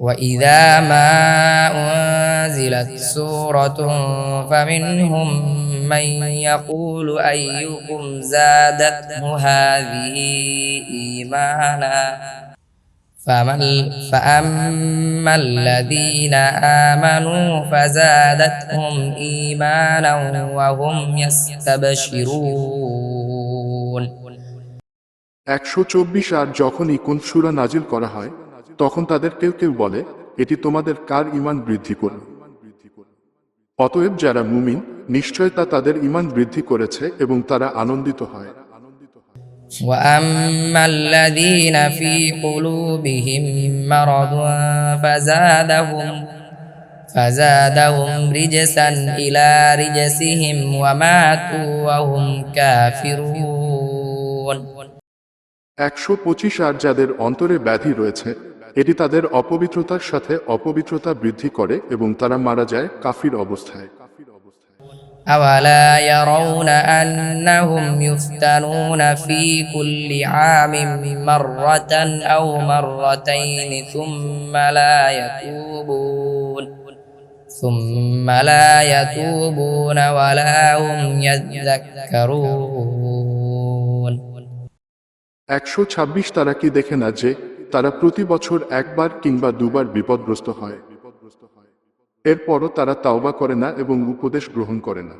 وإذا ما أنزلت سورة فمنهم من يقول أيكم زادته هذه إيمانا فمن فأما الذين آمنوا فزادتهم إيمانا وهم يستبشرون একশো চব্বিশ আর যখনই কোন সুরা নাজিল করা হয় তখন তাদের কেউ কেউ বলে এটি তোমাদের কার ইমান বৃদ্ধি করল অতএব যারা মুমিন নিশ্চয় তা তাদের ইমান বৃদ্ধি করেছে এবং তারা আনন্দিত হয় وأما الذين في قلوبهم مرض فزادهم فزادهم رجسا إلى رجسهم وماتوا وهم كافرون একশো পঁচিশ আর যাদের অন্তরে ব্যাধি রয়েছে এটি তাদের অপবিত্রতার সাথে অপবিত্রতা বৃদ্ধি করে এবং তারা মারা যায় কাফির অবস্থায় أولا يرون أنهم يفتنون في كل عام مرة أو مرتين ثم لا يتوبون ثم لا يتوبون ولا هم يذكرون একশো ছাব্বিশ তারা কি দেখে না যে তারা প্রতি বছর একবার কিংবা দুবার বিপদগ্রস্ত হয়। এরপরও তারা তাওবা করে না এবং উপদেশ গ্রহণ করে না।